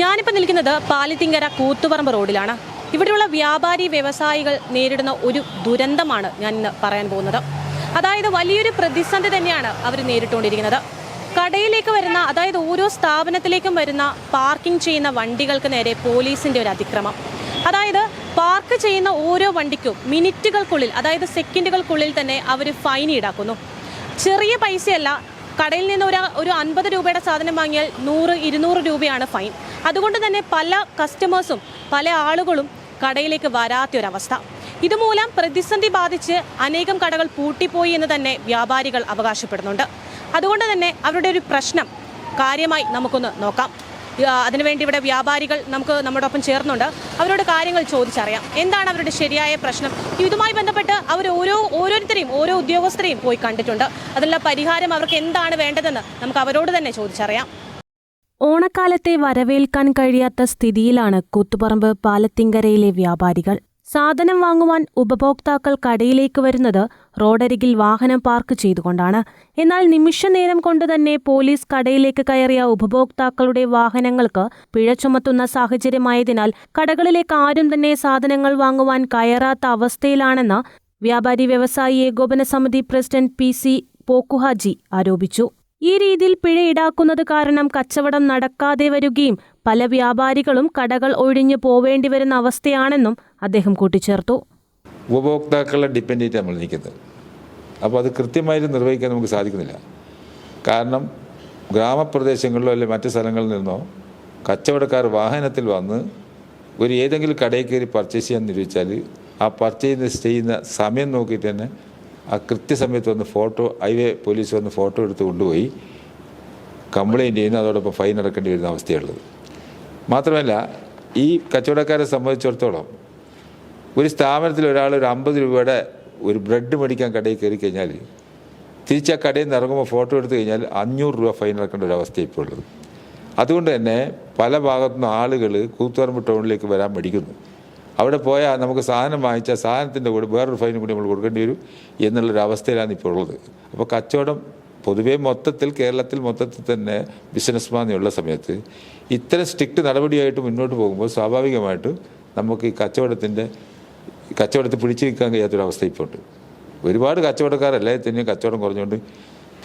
ഞാനിപ്പോൾ നിൽക്കുന്നത് പാലിത്തിങ്കര കൂത്തുപറമ്പ് റോഡിലാണ്. ഇവിടെയുള്ള വ്യാപാരി വ്യവസായികൾ നേരിടുന്ന ഒരു ദുരന്തമാണ് ഞാൻ ഇന്ന് പറയാൻ പോകുന്നത്. അതായത് വലിയൊരു പ്രതിസന്ധി തന്നെയാണ് അവർ നേരിട്ടുകൊണ്ടിരിക്കുന്നത്. കടയിലേക്ക് വരുന്ന അതായത് ഓരോ സ്ഥാപനത്തിലേക്കും വരുന്ന പാർക്കിംഗ് ചെയ്യുന്ന വണ്ടികൾക്ക് നേരെ പോലീസിന്റെ ഒരു അതിക്രമം. അതായത് പാർക്ക് ചെയ്യുന്ന ഓരോ വണ്ടിക്കും മിനിറ്റുകൾക്കുള്ളിൽ അതായത് സെക്കൻഡുകൾക്കുള്ളിൽ തന്നെ അവർ ഫൈൻ ഈടാക്കുന്നു. ചെറിയ പൈസയല്ല കടയിൽ നിന്ന് ഒരു ഒരു അൻപത് രൂപയുടെ സാധനം വാങ്ങിയാൽ നൂറ് ഇരുന്നൂറ് രൂപയാണ് ഫൈൻ. അതുകൊണ്ട് തന്നെ പല കസ്റ്റമേഴ്സും പല ആളുകളും കടയിലേക്ക് വരാത്തൊരവസ്ഥ. ഇതുമൂലം പ്രതിസന്ധി ബാധിച്ച് അനേകം കടകൾ പൂട്ടിപ്പോയി എന്ന് തന്നെ വ്യാപാരികൾ അവകാശപ്പെടുന്നുണ്ട്. അതുകൊണ്ട് തന്നെ അവരുടെ ഒരു പ്രശ്നം കാര്യമായി നമുക്കൊന്ന് നോക്കാം. അതിനുവേണ്ടി ഇവിടെ വ്യാപാരികൾ നമുക്ക് നമ്മുടെ ഒപ്പം ചേർന്നുണ്ട്. അവരോട് കാര്യങ്ങൾ ചോദിച്ചറിയാം. എന്താണ് അവരുടെ ശരിയായ പ്രശ്നം? ഇതുമായി ബന്ധപ്പെട്ട് അവർ ഓരോ ഓരോരുത്തരെയും ഓരോ ഉദ്യോഗസ്ഥരെയും പോയി കണ്ടിട്ടുണ്ട്. അതിനുള്ള പരിഹാരം അവർക്ക് എന്താണ് വേണ്ടതെന്ന് നമുക്ക് അവരോട് തന്നെ ചോദിച്ചറിയാം. ഓണക്കാലത്തെ വരവേൽക്കാൻ കഴിയാത്ത സ്ഥിതിയിലാണ് കൂത്തുപറമ്പ് പാലത്തിങ്കരയിലെ വ്യാപാരികൾ. സാധനം വാങ്ങുവാൻ ഉപഭോക്താക്കൾ കടയിലേക്ക് വരുന്നത് റോഡരികിൽ വാഹനം പാർക്ക് ചെയ്തുകൊണ്ടാണ്. എന്നാൽ നിമിഷനേരം കൊണ്ട് തന്നെ പോലീസ് കടയിലേക്ക് കയറിയ ഉപഭോക്താക്കളുടെ വാഹനങ്ങൾക്ക് പിഴ ചുമത്തുന്ന സാഹചര്യമായതിനാൽ കടകളിലേക്ക് ആരും തന്നെ സാധനങ്ങൾ വാങ്ങുവാൻ കയറാത്ത അവസ്ഥയിലാണെന്ന് വ്യാപാരി വ്യവസായി ഏകോപന സമിതി പ്രസിഡന്റ് പി സി പോക്കുഹാജി ആരോപിച്ചു. ഈ രീതിയിൽ പിഴ ഈടാക്കുന്നത് കാരണം കച്ചവടം നടക്കാതെ വരികയും പല വ്യാപാരികളും കടകൾ ഒഴിഞ്ഞു പോവേണ്ടി വരുന്ന അവസ്ഥയാണെന്നും അദ്ദേഹം കൂട്ടിച്ചേർത്തു. ഉപഭോക്താക്കളെ ഡിപ്പെൻഡ് ചെയ്തിട്ട് നമ്മൾ നിൽക്കുന്നത്. അപ്പോൾ അത് കൃത്യമായിട്ട് നിർവഹിക്കാൻ നമുക്ക് സാധിക്കുന്നില്ല. കാരണം ഗ്രാമപ്രദേശങ്ങളിലോ അല്ലെങ്കിൽ മറ്റ് സ്ഥലങ്ങളിൽ നിന്നോ കച്ചവടക്കാർ വാഹനത്തിൽ വന്ന് ഒരു ഏതെങ്കിലും കടയിൽ കയറി പർച്ചേസ് ചെയ്യാൻ നിരൂപിച്ചാൽ ആ പർച്ചേസ് ചെയ്യുന്ന സമയം നോക്കിയിട്ട് തന്നെ ആ കൃത്യസമയത്ത് വന്ന് ഫോട്ടോ ഹൈവേ പോലീസ് വന്ന് ഫോട്ടോ എടുത്ത് കൊണ്ടുപോയി കംപ്ലയിന്റ് ചെയ്യുന്നു. അതോടൊപ്പം ഫൈൻ അടക്കേണ്ടി വരുന്ന അവസ്ഥയുള്ളത് മാത്രമല്ല ഈ കച്ചവടക്കാരെ സംബന്ധിച്ചിടത്തോളം ഒരു സ്ഥാപനത്തിൽ ഒരാൾ ഒരു അമ്പത് രൂപയുടെ ഒരു ബ്രെഡ് മേടിക്കാൻ കടയിൽ കയറി കഴിഞ്ഞാൽ തിരിച്ച് ആ കടയിൽ നിന്ന് ഇറങ്ങുമ്പോൾ ഫോട്ടോ എടുത്തു കഴിഞ്ഞാൽ അഞ്ഞൂറ് രൂപ ഫൈൻ അടക്കേണ്ട ഒരു അവസ്ഥ ഇപ്പോൾ ഉള്ളത്. അതുകൊണ്ട് തന്നെ പല ഭാഗത്തുനിന്ന് ആളുകൾ കൂത്തുപറമ്പ് ടൗണിലേക്ക് വരാൻ മടിക്കുന്നു. അവിടെ പോയാൽ നമുക്ക് സാധനം വാങ്ങിച്ചാൽ സാധനത്തിന്റെ കൂടെ വേറൊരു ഫൈനും കൂടി നമ്മൾ കൊടുക്കേണ്ടി വരും എന്നുള്ളൊരു അവസ്ഥയിലാണ് ഇപ്പോൾ ഉള്ളത്. അപ്പോൾ കച്ചവടം പൊതുവേ മൊത്തത്തിൽ കേരളത്തിൽ മൊത്തത്തിൽ തന്നെ ബിസിനസ് മാന്യുള്ള സമയത്ത് ഇത്തരം സ്ട്രിക്റ്റ് നടപടിയായിട്ട് മുന്നോട്ട് പോകുമ്പോൾ സ്വാഭാവികമായിട്ട് നമുക്ക് ഈ കച്ചവടത്തിന്റെ കച്ചവടത്തിൽ പിടിച്ചു നിൽക്കാൻ കഴിയാത്തൊരവസ്ഥ ഇപ്പോൾ ഉണ്ട്. ഒരുപാട് കച്ചവടക്കാരല്ലേ തന്നെയും കച്ചവടം കുറഞ്ഞുകൊണ്ട്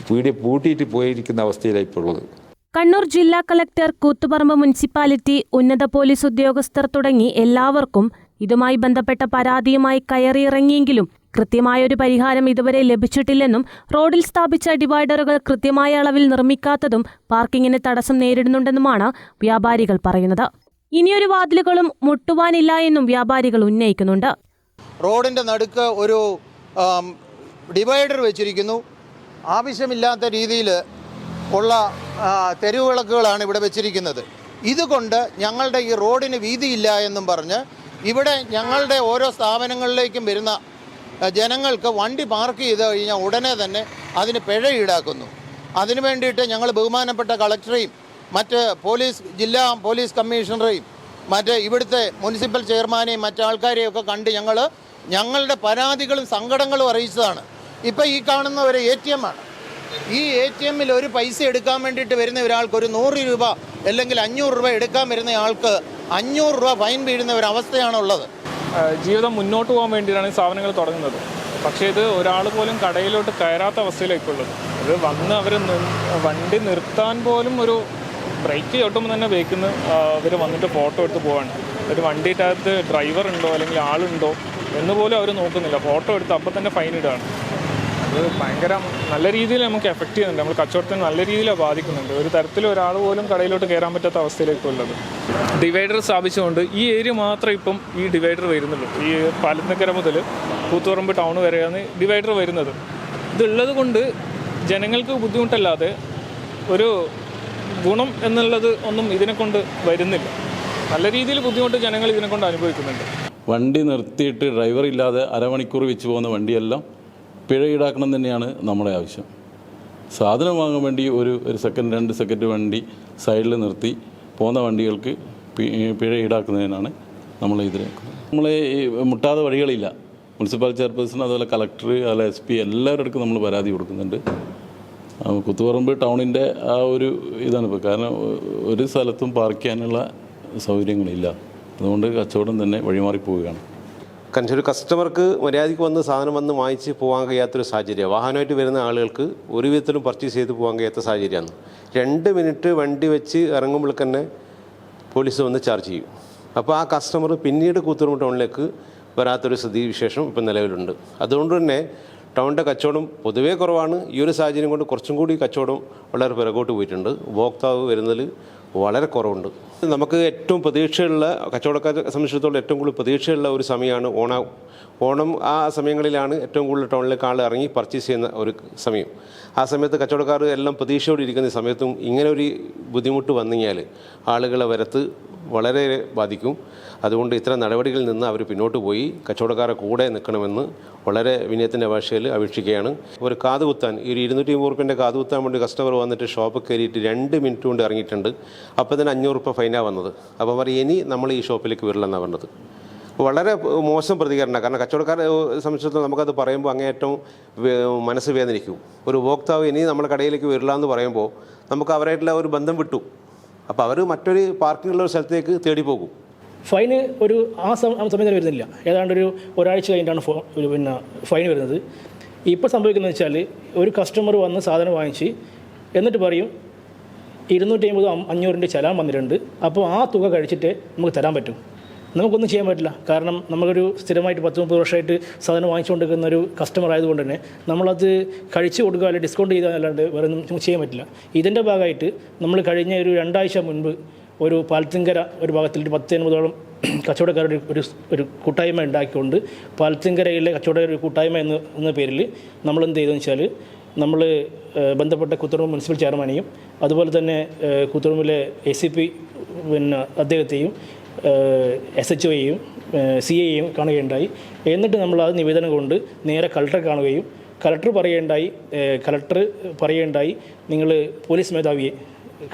പീടിയ പൂട്ടിയിട്ട് പോയിരിക്കുന്ന അവസ്ഥയിലാണ് ഇപ്പോൾ ഉള്ളത്. കണ്ണൂർ ജില്ലാ കളക്ടർ കൂത്തുപറമ്പ് മുനിസിപ്പാലിറ്റി ഉന്നത പോലീസ് ഉദ്യോഗസ്ഥർ തുടങ്ങി എല്ലാവർക്കും ഇതുമായി ബന്ധപ്പെട്ട പരാതിയുമായി കയറിയിറങ്ങിയെങ്കിലും കൃത്യമായൊരു പരിഹാരം ഇതുവരെ ലഭിച്ചിട്ടില്ലെന്നും റോഡിൽ സ്ഥാപിച്ച ഡിവൈഡറുകൾ കൃത്യമായ അളവിൽ നിർമ്മിക്കാത്തതും പാർക്കിങ്ങിന് തടസ്സം നേരിടുന്നുണ്ടെന്നുമാണ് വ്യാപാരികൾ പറയുന്നത്. ഇനിയൊരു വാതിലുകളും മുട്ടുവാനില്ല എന്നും വ്യാപാരികൾ ഉന്നയിക്കുന്നുണ്ട്. റോഡിന്റെ നടുക്ക് ഒരു ഡിവൈഡർ വെച്ചിരിക്കുന്നു. ആവശ്യമില്ലാത്ത രീതിയിൽ ഉള്ള തെരുവിളക്കുകളാണ് വിളക്കുകളാണ് ഇവിടെ വെച്ചിരിക്കുന്നത്. ഇതുകൊണ്ട് ഞങ്ങളുടെ ഈ റോഡിന് വീതിയില്ല എന്നും പറഞ്ഞ് ഇവിടെ ഞങ്ങളുടെ ഓരോ സ്ഥാപനങ്ങളിലേക്കും വരുന്ന ജനങ്ങൾക്ക് വണ്ടി പാർക്ക് ചെയ്ത് കഴിഞ്ഞാൽ ഉടനെ തന്നെ അതിന് പിഴ ഈടാക്കുന്നു. അതിനു വേണ്ടിയിട്ട് ഞങ്ങൾ ബഹുമാനപ്പെട്ട കളക്ടറെയും മറ്റ് പോലീസ് ജില്ലാ പോലീസ് കമ്മീഷണറെയും മറ്റ് ഇവിടുത്തെ മുനിസിപ്പൽ ചെയർമാനെയും മറ്റാൾക്കാരെയും ഒക്കെ കണ്ട് ഞങ്ങൾ ഞങ്ങളുടെ പരാതികളും സങ്കടങ്ങളും അറിയിച്ചതാണ്. ഇപ്പോൾ ഈ കാണുന്ന ഒരു എ ടി എം ആണ്. ഈ എ ടി എമ്മിൽ ഒരു പൈസ എടുക്കാൻ വേണ്ടിയിട്ട് വരുന്ന ഒരാൾക്ക് ഒരു നൂറ് രൂപ അല്ലെങ്കിൽ അഞ്ഞൂറ് രൂപ എടുക്കാൻ വരുന്നയാൾക്ക് അഞ്ഞൂറ് രൂപ ഫൈൻ വീഴുന്ന ഒരു അവസ്ഥയാണുള്ളത്. ജീവിതം മുന്നോട്ട് പോകാൻ വേണ്ടിയിട്ടാണ് ഈ സ്ഥാപനങ്ങൾ തുടങ്ങുന്നത്. പക്ഷേ ഇത് ഒരാൾ പോലും കടയിലോട്ട് കയറാത്ത അവസ്ഥയിലേക്കുള്ളത്. ഇത് വന്ന് അവർ വണ്ടി നിർത്താൻ പോലും ഒരു ബ്രേക്ക് ചവിട്ടുമ്പോൾ തന്നെ ബേക്കിന്ന് അവർ വന്നിട്ട് ഫോട്ടോ എടുത്ത് പോവാണ്. ഒരു വണ്ടിയുടെ അകത്ത് ഡ്രൈവർ ഉണ്ടോ അല്ലെങ്കിൽ ആളുണ്ടോ എന്ന് പോലും അവർ നോക്കുന്നില്ല. ഫോട്ടോ എടുത്ത് അപ്പം തന്നെ ഫൈൻ ഇടുകയാണ്. അത് ഭയങ്കര നല്ല രീതിയിൽ നമുക്ക് എഫക്റ്റ് ചെയ്യുന്നുണ്ട്. നമ്മൾ കച്ചവടത്തിന് നല്ല രീതിയിൽ ബാധിക്കുന്നുണ്ട്. ഒരു തരത്തിൽ ഒരാൾ പോലും കടയിലോട്ട് കയറാൻ പറ്റാത്ത അവസ്ഥയിലേക്ക് ഉള്ളത്. ഡിവൈഡർ സ്ഥാപിച്ചുകൊണ്ട് ഈ ഏരിയ മാത്രം ഇപ്പം ഈ ഡിവൈഡർ വരുന്നുള്ളൂ. ഈ പാലത്തിനക്കര മുതൽ കൂത്തുപറമ്പ് ടൗൺ വരെയാണ് ഡിവൈഡർ വരുന്നത്. ഇതുള്ളത് കൊണ്ട് ജനങ്ങൾക്ക് ബുദ്ധിമുട്ടല്ലാതെ ഒരു ഗുണം എന്നുള്ളത് ഒന്നും ഇതിനെ കൊണ്ട് വരുന്നില്ല. നല്ല രീതിയിൽ ബുദ്ധിമുട്ട് ജനങ്ങൾ ഇതിനെ കൊണ്ട് അനുഭവിക്കുന്നുണ്ട്. വണ്ടി നിർത്തിയിട്ട് ഡ്രൈവർ ഇല്ലാതെ അരമണിക്കൂർ വെച്ച് പോകുന്ന വണ്ടിയെല്ലാം പിഴ ഈടാക്കണം തന്നെയാണ് നമ്മുടെ ആവശ്യം. സാധനം വാങ്ങാൻ വേണ്ടി ഒരു ഒരു സെക്കൻഡ് രണ്ട് സെക്കൻഡ് വണ്ടി സൈഡിൽ നിർത്തി പോകുന്ന വണ്ടികൾക്ക് പിഴ ഈടാക്കുന്നതിനാണ് നമ്മൾ ഇതിൽ നമ്മൾ ഈ മുട്ടാതെ വഴികളില്ല. മുനിസിപ്പൽ ചെയർപേഴ്സൺ അതുപോലെ കളക്ടർ അതുപോലെ എസ് പി എല്ലാവരുടെ അടുക്കും നമ്മൾ പരാതി കൊടുക്കുന്നുണ്ട്. കുത്തുപറമ്പ് ടൗണിന്റെ ആ ഒരു ഇതാണ് ഇപ്പോൾ. കാരണം ഒരു സ്ഥലത്തും പാർക്ക് ചെയ്യാനുള്ള സൗകര്യങ്ങളില്ല. അതുകൊണ്ട് കച്ചവടം തന്നെ വഴിമാറി പോവുകയാണ്. കാരണം ഒരു കസ്റ്റമർക്ക് മര്യാദയ്ക്ക് വന്ന് സാധനം വന്ന് വാങ്ങിച്ച് പോകാൻ കഴിയാത്തൊരു സാഹചര്യം. വാഹനമായിട്ട് വരുന്ന ആളുകൾക്ക് ഒരു വിധത്തിലും പർച്ചേസ് ചെയ്ത് പോകാൻ കഴിയാത്ത സാഹചര്യമാണ്. രണ്ട് മിനിറ്റ് വണ്ടി വെച്ച് ഇറങ്ങുമ്പോൾ തന്നെ പോലീസ് വന്ന് ചാർജ് ചെയ്യും. അപ്പോൾ ആ കസ്റ്റമർ പിന്നീട് കൂത്തുറുമ്പ് ടൗണിലേക്ക് വരാത്തൊരു സ്ഥിതി വിശേഷം ഇപ്പം നിലവിലുണ്ട്. അതുകൊണ്ട് തന്നെ ടൗണിന്റെ കച്ചവടം പൊതുവേ കുറവാണ്. ഈ ഒരു സാഹചര്യം കൊണ്ട് കുറച്ചും കൂടി കച്ചവടം വളരെ പിറകോട്ട് പോയിട്ടുണ്ട്. ഉപഭോക്താവ് വരുന്നതിൽ വളരെ കുറവുണ്ട്. നമുക്ക് ഏറ്റവും പ്രതീക്ഷയുള്ള കച്ചവടക്കാരെ സംബന്ധിച്ചിടത്തോളം ഏറ്റവും കൂടുതൽ പ്രതീക്ഷയുള്ള ഒരു സമയമാണ് ഓണ ഓണം ആ സമയങ്ങളിലാണ് ഏറ്റവും കൂടുതൽ ടൗണിലേക്ക് ആൾ ഇറങ്ങി പർച്ചേസ് ചെയ്യുന്ന ഒരു സമയം. ആ സമയത്ത് കച്ചവടക്കാർ എല്ലാം പ്രതീക്ഷയോടെ ഇരിക്കുന്ന സമയത്തും ഇങ്ങനെ ഒരു ബുദ്ധിമുട്ട് വന്നു കഴിഞ്ഞാൽ ആളുകളെ വരത്ത് വളരെ ബാധിക്കും. അതുകൊണ്ട് ഇത്തരം നടപടികളിൽ നിന്ന് അവർ പിന്നോട്ട് പോയി കച്ചവടക്കാരെ കൂടെ നിൽക്കണമെന്ന് വളരെ വിനയത്തിന്റെ ഭാഷയിൽ അപേക്ഷിക്കുകയാണ്. ഒരു കാതുകുത്താൻ ഒരു ഇരുന്നൂറ്റി മൂന്ന് റുപ്യന്റെ കാതുകുത്താൻ വേണ്ടി കസ്റ്റമർ വന്നിട്ട് ഷോപ്പ് കയറിയിട്ട് രണ്ട് മിനിറ്റ് കൊണ്ട് ഇറങ്ങിയിട്ടുണ്ട്. അപ്പോൾ തന്നെ അഞ്ഞൂറ് രൂപ ഫൈനാണ് വന്നത്. അപ്പോൾ പറയും ഇനി നമ്മൾ ഈ ഷോപ്പിലേക്ക് വരില്ലെന്നാണ് പറഞ്ഞത് വളരെ മോശം പ്രതികരണം കാരണം കച്ചവടക്കാരെ സംബന്ധിച്ചിടത്തോളം നമുക്കത് പറയുമ്പോൾ അങ്ങേയറ്റം മനസ്സ് വേദനിക്കും. ഒരു ഉപഭോക്താവ് ഇനി നമ്മുടെ കടയിലേക്ക് വരില്ല എന്ന് പറയുമ്പോൾ നമുക്ക് അവരായിട്ടുള്ള ഒരു ബന്ധം വിട്ടു. അപ്പോൾ അവർ മറ്റൊരു പാർക്കിംഗ് ഒരു സ്ഥലത്തേക്ക് തേടി പോകും. ഫൈന് ഒരു ആ സമയം സമയം സമയത്ത് വരുന്നില്ല. ഏതാണ്ട് ഒരു ഒരാഴ്ച കഴിഞ്ഞിട്ടാണ് ഫോ പിന്നെ ഫൈൻ വരുന്നത്. ഇപ്പോൾ സംഭവിക്കുന്നത് വെച്ചാൽ ഒരു കസ്റ്റമർ വന്ന് സാധനം വാങ്ങിച്ച് എന്നിട്ട് പറയും ഇരുന്നൂറ്റി അമ്പത് അഞ്ഞൂറിന്റെ ചലാൻ വന്നിട്ടുണ്ട്. അപ്പോൾ ആ തുക കഴിച്ചിട്ട് നമുക്ക് തരാൻ പറ്റും. നമുക്കൊന്നും ചെയ്യാൻ പറ്റില്ല. കാരണം നമ്മളൊരു സ്ഥിരമായിട്ട് പത്ത് മുപ്പത് വർഷമായിട്ട് സാധനം വാങ്ങിച്ചുകൊണ്ടിരിക്കുന്ന ഒരു കസ്റ്റമർ ആയതുകൊണ്ട് തന്നെ നമ്മളത് കഴിച്ചു കൊടുക്കുക അല്ലെങ്കിൽ ഡിസ്കൗണ്ട് ചെയ്താൽ അല്ലാണ്ട് വേറെ ഒന്നും ചെയ്യാൻ പറ്റില്ല. ഇതിന്റെ ഭാഗമായിട്ട് നമ്മൾ കഴിഞ്ഞ ഒരു രണ്ടാഴ്ച മുൻപ് ഒരു പാലത്തിങ്കര ഒരു ഭാഗത്തിൽ ഒരു പത്ത് എൺപതോളം കച്ചവടക്കാരുടെ ഒരു ഒരു കൂട്ടായ്മ ഉണ്ടാക്കിക്കൊണ്ട് പാലത്തിങ്കരയിലെ കച്ചവടക്കാരുടെ കൂട്ടായ്മ എന്ന എന്ന പേരിൽ നമ്മൾ എന്ത് ചെയ്തെന്ന് വെച്ചാൽ നമ്മൾ ബന്ധപ്പെട്ട കുത്തുറമ്പ് മുനിസിപ്പൽ ചെയർമാനെയും അതുപോലെ തന്നെ കുത്തുറമ്പിലെ എ സി പി പിന്നെ അദ്ദേഹത്തെയും എസ് എച്ച് ഒയെയും സി എയും കാണുകയുണ്ടായി. എന്നിട്ട് നമ്മൾ അത് നിവേദനം കൊണ്ട് നേരെ കളക്ടറെ കാണുകയും കളക്ടർ പറയുകയുണ്ടായി കളക്ടർ പറയുകയുണ്ടായി നിങ്ങൾ പോലീസ് മേധാവിയെ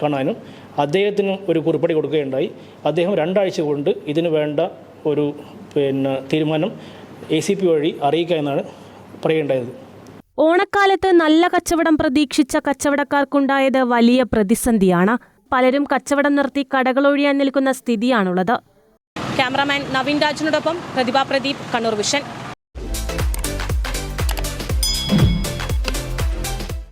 കാണാനും അദ്ദേഹത്തിന് ഒരു കുറിപ്പടി കൊടുക്കുകയുണ്ടായി. അദ്ദേഹം രണ്ടാഴ്ച കൊണ്ട് ഇതിന് വേണ്ട ഒരു പിന്നെ തീരുമാനം എ സി പി വഴി അറിയിക്കുക എന്നാണ് പറയുകയുണ്ടായത്. ഓണക്കാലത്ത് നല്ല കച്ചവടം പ്രതീക്ഷിച്ച കച്ചവടക്കാർക്കുണ്ടായത് വലിയ പ്രതിസന്ധിയാണ്. പലരും കച്ചവടം നിർത്തി കടകളൊഴിയാൻ നിൽക്കുന്ന സ്ഥിതിയാണുള്ളത്. ക്യാമറാമാൻ നവീൻ രാജിനോടൊപ്പം പ്രതിഭ പ്രദീപ് കണ്ണൂർ വിഷൻ.